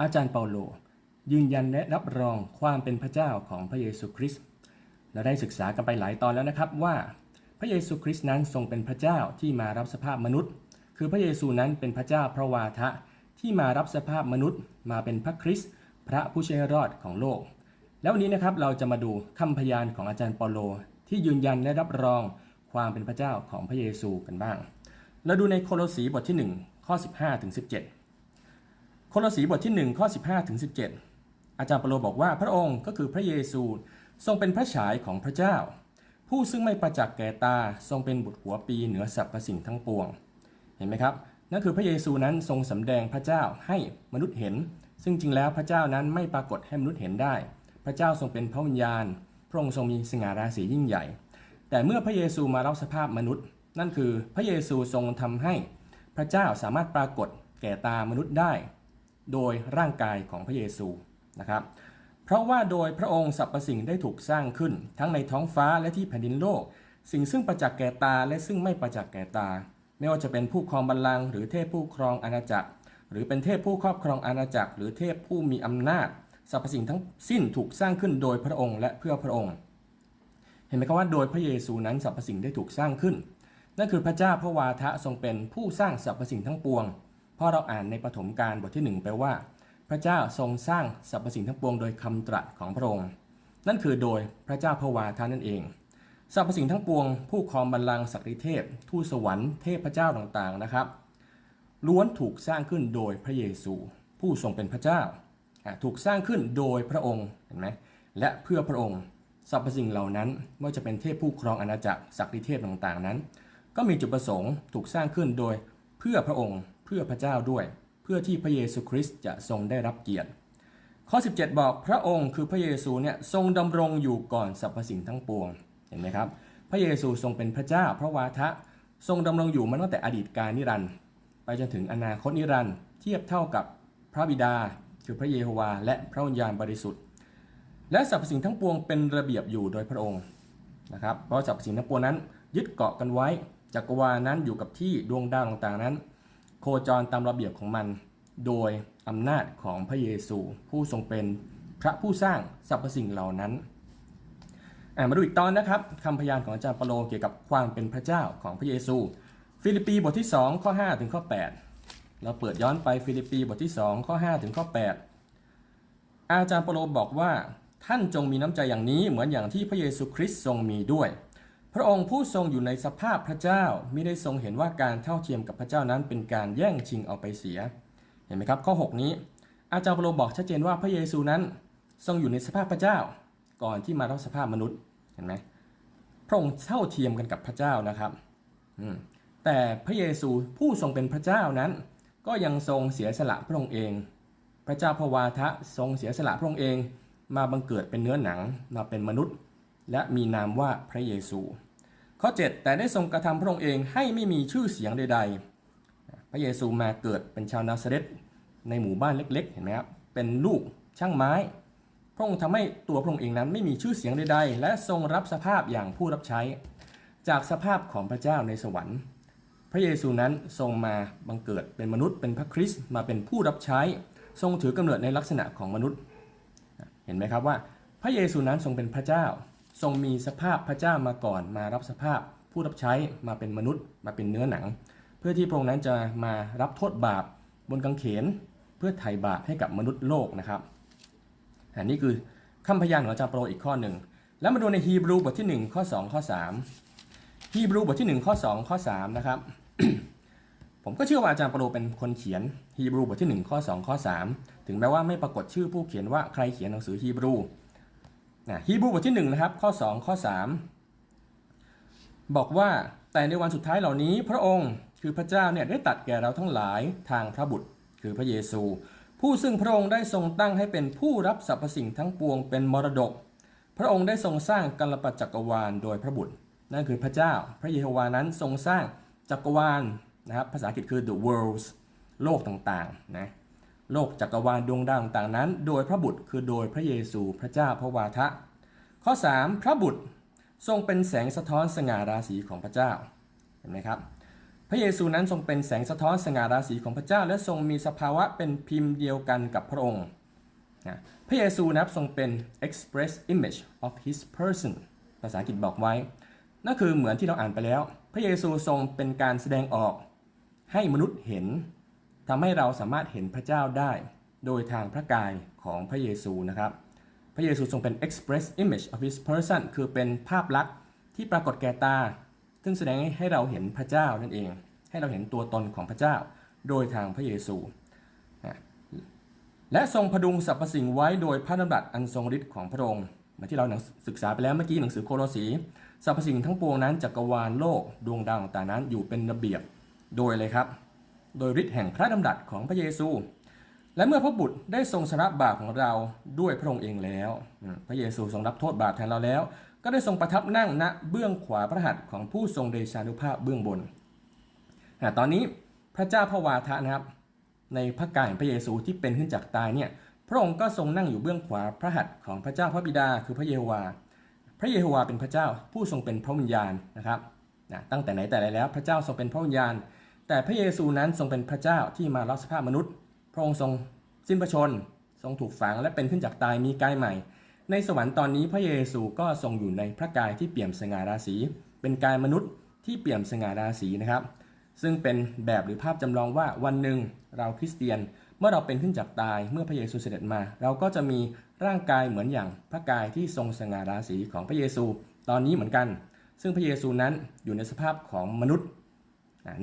อาจารย์เปาโล ยืนยันและรับรองความเป็นพระเจ้าของพระเยซูคริสต์เราได้ศึกษากันไปหลายตอนแล้วนะครับว่า พระเยซูคริสต์นั้นทรงเป็นพระเจ้าที่มารับสภาพมนุษย์ คือพระเยซูนั้นเป็นพระเจ้าพระวาทะที่มารับสภาพมนุษย์ มาเป็นพระคริสต์พระผู้ช่วยรอดของโลก แล้ววันนี้นะครับเราจะมาดูคำพยานของอาจารย์เปาโล ที่ยืนยันและรับรองความเป็นพระเจ้าของพระเยซูกันบ้าง เราดูในโคโลสีบทที่ 1 ข้อ 15ถึง17 โคโลสีบทที่ 1 ข้อ 15 ถึง 17 อาจารย์เปโลบอกว่าพระองค์ก็คือพระเยซูทรงเป็นพระฉายของพระเจ้า ผู้ซึ่งไม่ประจักษ์แก่ตาทรงเป็นบุตรหัวปีเหนือสรรพสิ่งทั้งปวง เห็นไหมครับ นั่นคือพระเยซูนั้นทรงสำแดงพระเจ้าให้มนุษย์เห็น ซึ่งจริงแล้วพระเจ้านั้นไม่ปรากฏให้มนุษย์เห็นได้ พระเจ้าทรงเป็นพระวิญญาณ พระองค์ทรงมีสง่าราศียิ่งใหญ่ แต่เมื่อพระเยซูมารับสภาพมนุษย์ นั่นคือพระเยซูทรงทำให้พระเจ้าสามารถปรากฏแก่ตามนุษย์ได้ โดยร่างกายของพระเยซูนะครับ เพราะว่าโดยพระองค์สรรพสิ่งได้ถูกสร้างขึ้น ทั้งในท้องฟ้าและที่แผ่นดินโลก สิ่งซึ่งประจักษ์แก่ตาและซึ่งไม่ประจักษ์แก่ตา ไม่ว่าจะเป็นผู้ครองบัลลังก์หรือเทพผู้ครองอาณาจักร หรือเป็นเทพผู้ครอบครองอาณาจักร หรือเทพผู้มีอำนาจสรรพสิ่งทั้งสิ้นถูกสร้างขึ้นโดยพระองค์และเพื่อพระองค์ เห็นไหมครับว่าโดยพระเยซูนั้นสรรพสิ่งได้ถูกสร้างขึ้น นั่นคือพระเจ้าพระวาทะทรงเป็นผู้สร้างสรรพสิ่งทั้งปวง ราะเราอ่านในปฐมกาลบทที่หนึ่งไปว่า พระเจ้าทรงสร้างสรรพสิ่งทั้งปวงโดยคำตรัสของพระองค์ นั่นคือโดยพระเจ้าพระวาทานั่นเองสรรพสิ่งทั้งปวง ผู้ครองบัลลังก์ศักดิเทพ ทูตสวรรค์เทพเจ้าต่างๆนะครับ ล้วนถูกสร้างขึ้นโดยพระเยซู ผู้ทรงเป็นพระเจ้า ถูกสร้างขึ้นโดยพระองค์เห็นไหมและเพื่อพระองค์สรรพสิ่งเหล่านั้นไม่ว่าจะเป็นเทพผู้ครองอาณาจักรศักดิเทพต่างๆนั้น ก็มีจุดประสงค์ถูกสร้างขึ้นโดยเพื่อพระองค์ เพื่อพระเจ้าด้วย เพื่อที่พระเยซูคริสต์จะทรงได้รับเกียรติ ข้อ 17 บอกพระองค์คือพระเยซูเนี่ยทรงดำรงอยู่ก่อนสรรพสิ่งทั้งปวงเห็นไหมครับ พระเยซูทรงเป็นพระเจ้า พระวาทะทรงดำรงอยู่มาตั้งแต่อดีตกาลนิรันดร์ไปจนถึงอนาคตนิรันดร์เทียบเท่ากับพระบิดา คือพระเยโฮวา และพระวิญญาณบริสุทธิ์ และสรรพสิ่งทั้งปวงเป็นระเบียบอยู่โดยพระองค์นะครับเพราะสรรพสิ่งทั้งปวงนั้น ยึดเกาะกันไว้จักรวาลนั้นอยู่กับที่ดวงดาวต่างๆนั้น โคจรตามระเบียบของมัน โดยอำนาจของพระเยซู ผู้ทรงเป็นพระผู้สร้างสรรพสิ่งเหล่านั้นมาดูอีกตอนนะครับคำพยานของอาจารย์เปโลเกี่ยวกับความเป็นพระเจ้าของพระเยซู ฟิลิปปีบทที่ 2 ข้อ 5 ถึงข้อ 8 เราเปิดย้อนไปฟิลิปปีบทที่ 2 ข้อ 5 ถึงข้อ 8 อาจารย์เปโลบอกว่าท่านจงมีน้ำใจอย่างนี้เหมือนอย่างที่พระเยซูคริสต์ทรงมีด้วย พระองค์ผู้ทรงอยู่ในสภาพพระเจ้าไม่ได้ทรงเห็นว่าการเท่าเทียมกับพระเจ้านั้นเป็นการแย่งชิงเอาไปเสีย เห็นไหมครับข้อ 6 นี้ อาจารย์เปาโลบอกชัดเจนว่าพระเยซูนั้นทรงอยู่ในสภาพพระเจ้า ก่อนที่มารับสภาพมนุษย์เห็นไหมพระองค์เท่าเทียมกันกับพระเจ้านะครับแต่พระเยซูผู้ทรงเป็นพระเจ้านั้น ก็ยังทรงเสียสละพระองค์เอง พระเจ้าพระวาทะทรงเสียสละพระองค์เอง มาบังเกิดเป็นเนื้อหนังมาเป็นมนุษย์ และมีนามว่าพระเยซู ข้อ 7 แต่ได้ทรงกระทำพระองค์เองให้ไม่มีชื่อเสียงใด ๆ พระเยซูมาเกิดเป็นชาวนาซาเรตในหมู่บ้านเล็กๆเห็นไหมครับเป็นลูกช่างไม้ พระองค์ทำให้ตัวพระองค์เองนั้นไม่มีชื่อเสียงใดๆ และทรงรับสภาพอย่างผู้รับใช้ จากสภาพของพระเจ้าในสวรรค์ พระเยซูนั้นทรงมาบังเกิดเป็นมนุษย์เป็นพระคริสต์มาเป็นผู้รับใช้ ทรงถือกำเนิดในลักษณะของมนุษย์ เห็นไหมครับว่าพระเยซูนั้นทรงเป็นพระเจ้า ทรงมีสภาพพระเจ้ามาก่อน มารับสภาพผู้รับใช้มาเป็นมนุษย์มาเป็นเนื้อหนัง เพื่อที่พระองค์นั้นจะมารับโทษบาปบนกางเขน เพื่อไถ่บาปให้กับมนุษย์โลกนะครับอันนี้คือคำพยานของอาจารย์เปาโลอีกข้อหนึ่งแล้วมาดูในฮีบรูบทที่ 1 ข้อ 2 ข้อ 3 ฮีบรูบทที่ 1 ข้อ 2 ข้อ 3 นะครับ ผมก็เชื่อว่าอาจารย์เปาโลเป็นคนเขียนฮีบรูบทที่ 1 ข้อ 2 ข้อ 3 ถึงแม้ว่าไม่ปรากฏชื่อผู้เขียนว่าใครเขียนหนังสือฮีบรู นะฮีบรูบทที่1นะครับข้อ 2 ข้อ 3 บอกว่าแต่ในวันสุดท้ายเหล่านี้พระองค์คือพระเจ้าเนี่ยได้ตัดแก่เราทั้งหลายทางพระบุตร คือพระเยซู ผู้ซึ่งพระองค์ได้ทรงตั้งให้เป็นผู้รับสรรพสิ่งทั้งปวงเป็นมรดก พระองค์ได้ทรงสร้างกัลปจักรวาลโดยพระบุตร นั่นคือพระเจ้า พระเยโฮวานั้นทรงสร้างจักรวาลนะครับภาษาอังกฤษคือ the worlds โลกต่างๆนะ โลกจักรวาลดวงดาวต่างๆนั้น โดยพระบุตรคือโดยพระเยซูพระเจ้าพระวาทะ ข้อ 3 พระบุตรทรงเป็นแสงสะท้อนสง่าราศีของพระเจ้าเห็นไหมครับ พระเยซูนั้นทรงเป็นแสงสะท้อนสง่าราศีของพระเจ้า และทรงมีสภาวะเป็นพิมพ์เดียวกันกับพระองค์นะพระเยซูนะครับทรงเป็น express image of his person ภาษาอังกฤษบอกไว้ นั่นคือเหมือนที่เราอ่านไปแล้ว พระเยซูทรงเป็นการแสดงออกให้มนุษย์เห็น ทำให้เราสามารถเห็นพระเจ้าได้ โดยทางพระกายของพระเยซูนะครับ พระเยซูทรงเป็น express image of his person คือเป็นภาพลักษณ์ที่ปรากฏแก่ตา ซึ่งแสดงให้เราเห็นพระเจ้านั่นเอง ให้เราเห็นตัวตนของพระเจ้า โดยทางพระเยซูและทรงพดุงสรรพสิ่งไว้โดยพระดำรัสอันทรงฤทธิ์ของพระองค์เหมือนที่เราหนังศึกษาไปแล้วเมื่อกี้หนังสือโคโลสีสรรพสิ่งทั้งปวงนั้นจักรวาลโลกดวงดาวต่างนั้นอยู่เป็นระเบียบโดยเลยครับ โดยฤทธิ์แห่งพระดำรัสของพระเยซู และเมื่อพระบุตรได้ทรงชำระบาปของเราด้วยพระองค์เองแล้ว พระเยซูทรงรับโทษบาปแทนเราแล้ว ก็ได้ทรงประทับนั่งณเบื้องขวาพระหัตถ์ของผู้ทรงเดชานุภาพเบื้องบน ตอนนี้พระเจ้าพระวาทะนะครับ ในพระกายของพระเยซูที่เป็นขึ้นจากตายเนี่ย พระองค์ก็ทรงนั่งอยู่เบื้องขวาพระหัตถ์ของพระเจ้าพระบิดาคือพระเยโฮวา พระเยโฮวาเป็นพระเจ้าผู้ทรงเป็นพระวิญญาณนะครับตั้งแต่ไหนแต่ไรแล้ว พระเจ้าทรงเป็นพระวิญญาณ แต่พระเยซูนั้นทรงเป็นพระเจ้าที่มารับสภาพมนุษย์ พระองค์ทรงสิ้นพระชน ทรงถูกฝังและเป็นขึ้นจากตายมีกายใหม่ ในสวรรค์ตอนนี้พระเยซูก็ทรงอยู่ในพระกายที่เปี่ยมสง่าราศี เป็นกายมนุษย์ที่เปี่ยมสง่าราศีนะครับ ซึ่งเป็นแบบหรือภาพจำลองว่าวันหนึ่งเราคริสเตียนเมื่อเราเป็นขึ้นจากตายเมื่อพระเยซูเสด็จมา เราก็จะมีร่างกายเหมือนอย่างพระกายที่ทรงสง่าราศีของพระเยซู ตอนนี้เหมือนกัน ซึ่งพระเยซูนั้นอยู่ในสภาพของมนุษย์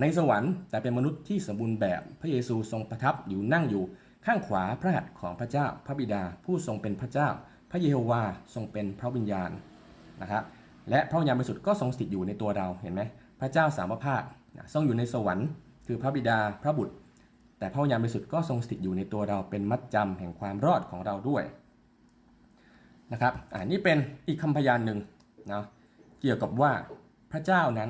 ในสวรรค์แต่เป็นมนุษย์ที่สมบูรณ์แบบพระเยซูทรงประทับอยู่นั่งอยู่ข้างขวาพระหัตถ์ของพระเจ้าพระบิดา ผู้ทรงเป็นพระเจ้า พระเยโฮวาทรงเป็นพระวิญญาณนะครับและพระวิญญาณบริสุทธิ์ก็ทรงสถิตอยู่ในตัวเราเห็นไหมพระเจ้าสามภาคทรงอยู่ในสวรรค์ คือพระบิดาพระบุตร แต่พระวิญญาณบริสุทธิ์ก็ทรงสถิตอยู่ในตัวเราเป็นมัดจำแห่งความรอดของเราด้วยนะครับอ่านี่เป็นอีกคำพยานหนึ่งนะเกี่ยวกับว่าพระเจ้านั้น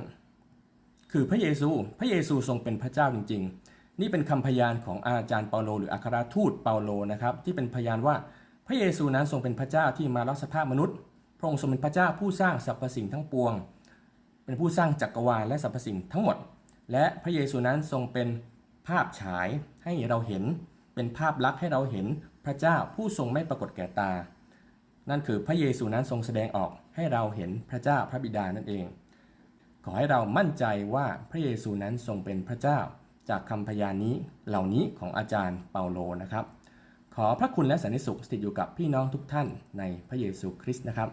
คือพระเยซู พระเยซูทรงเป็นพระเจ้าจริง ๆ นี่เป็นคำพยานของอาจารย์เปาโล หรืออัครทูตเปาโลนะครับที่เป็นพยานว่าพระเยซูนั้นทรงเป็นพระเจ้าที่มารับสภาพมนุษย์ พระองค์ทรงเป็นพระเจ้าผู้สร้างสรรพสิ่งทั้งปวง เป็นผู้สร้างจักรวาลและสรรพสิ่งทั้งหมด และพระเยซูนั้นทรงเป็นภาพฉายให้เราเห็น เป็นภาพลักษณ์ให้เราเห็นพระเจ้าผู้ทรงไม่ปรากฏแก่ตา นั่นคือพระเยซูนั้นทรงแสดงออกให้เราเห็นพระเจ้าพระบิดานั่นเอง ขอให้เรามั่นใจว่าพระเยซูนั้นทรงเป็นพระเจ้า จากคำพยานนี้เหล่านี้ของอาจารย์เปาโลนะครับ ขอพระคุณและสันติสุขสถิตอยู่กับพี่น้องทุกท่านในพระเยซูคริสต์นะครับ